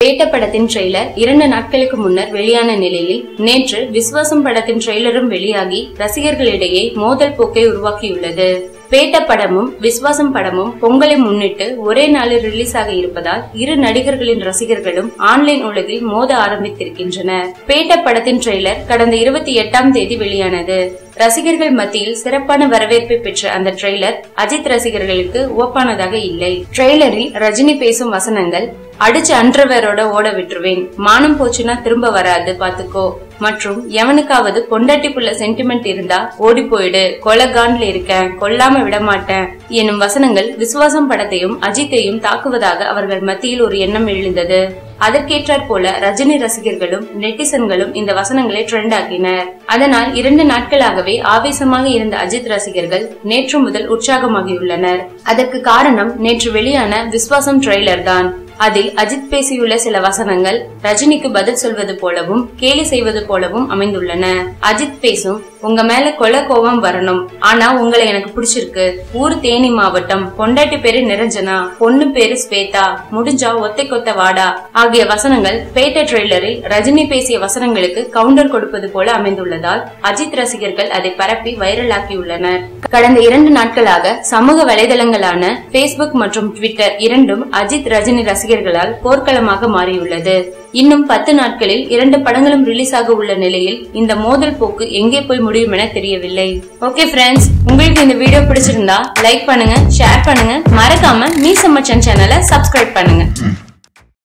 பேட்ட படத்தின் ட்ரெய்லர் இரண்டு நாட்களுக்கு முன்னர் வெளியான நிலையில் நேற்று விஸ்வாசம் படத்தின் ட்ரெய்லரும் வெளியாகி ரசிகர்களிடையே மோதல் போக்கை உருவாக்கியுள்ளது. பேட்ட படமும் விஸ்வாசம் படமும் பொங்கலை முன்னிட்டு ஒரே நாளில் ரிலீஸ் ஆக இருப்பதால் இரு நடிகர்களின் ரசிகர்களும் ஆன்லைன் உலகில் மோத ஆரம்பித்திருக்கின்றனர். பேட்ட படத்தின் ட்ரெய்லர் கடந்த இருபத்தி எட்டாம் தேதி வெளியானது. ரசிகர்கள் மத்தியில் சிறப்பான வரவேற்பை பெற்ற அந்த ட்ரெய்லர் அஜித் ரசிகர்களுக்கு ஓப்பானதாக இல்லை. ட்ரெய்லரில் ரஜினி பேசும் வசனங்கள் அடிச்சு அன்றவரோட ஓட விட்டுருவேன். மானம் போச்சுன்னா திரும்ப வராது பாத்துக்கோ. மற்றும் எவனுக்காவது பொண்டாட்டிக்குள்ள சென்டிமெண்ட் இருந்தா ஓடி போயிடு கொலகான்ல இருக்கேன் கொல்லாம விடமாட்டேன் எனும் வசனங்கள் விசுவாசம் படத்தையும் அஜித்தையும் தாக்குவதாக அவர்கள் மத்தியில் ஒரு எண்ணம் எழுந்தது. அதற்கேற்றாற் போல ரஜினி ரசிகர்களும் நெட்டிசன்களும் இந்த வசனங்களை ட்ரெண்ட் ஆக்கினர். அதனால் இரண்டு நாட்களாகவே ஆவேசமாக இருந்த அஜித் ரசிகர்கள் நேற்று முதல் உற்சாகமாகியுள்ளனர். அதற்கு காரணம் நேற்று வெளியான விஸ்வாசம் ட்ரெய்லர் தான். அதில் அஜித் பேசியுள்ள சில வசனங்கள் ரஜினிக்கு பதில் சொல்வது போலவும் கேலி செய்வது போலவும் அமைந்துள்ளன. அஜித் பேசும் உங்க மேல கொல கோபம் வரணும். ஆனா உங்களை எனக்கு பிடிச்சிருக்கு. ஊர் தேனி மாவட்டம். பொண்டாட்டி பேரு நிரஞ்சனா. பொண்ணு பேரு ஸ்வேதா. முடிஞ்சா ஒத்தை கொத்த வாடா. ஆகிய வசனங்கள் பேட்ட ட்ரெய்லரில் ரஜினி பேசிய வசனங்களுக்கு கவுண்டர் கொடுப்பது போல அமைந்துள்ளதால் அஜித் ரசிகர்கள் அதை பரப்பி வைரலாக்கியுள்ளனர். கடந்த இரண்டு நாட்களாக சமூக வலைதளங்களான பேஸ்புக் மற்றும் ட்விட்டர் இரண்டும் அஜித் ரஜினி ரசிகர்களால் போர்க்களமாக மாறியுள்ளது. இன்னும் பத்து நாட்களில் இரண்டு படங்களும் ரிலீஸ் ஆக உள்ள நிலையில் இந்த மோதல் போக்கு எங்கே போய் முடியும் என தெரியவில்லை. ஓகே ஃப்ரெண்ட்ஸ் உங்களுக்கு இந்த வீடியோ பிடிச்சிருந்தா லைக் பண்ணுங்க ஷேர் பண்ணுங்க. மறக்காம மீ சம்மச்சன் சேனலை சப்ஸ்கிரைப் பண்ணுங்க.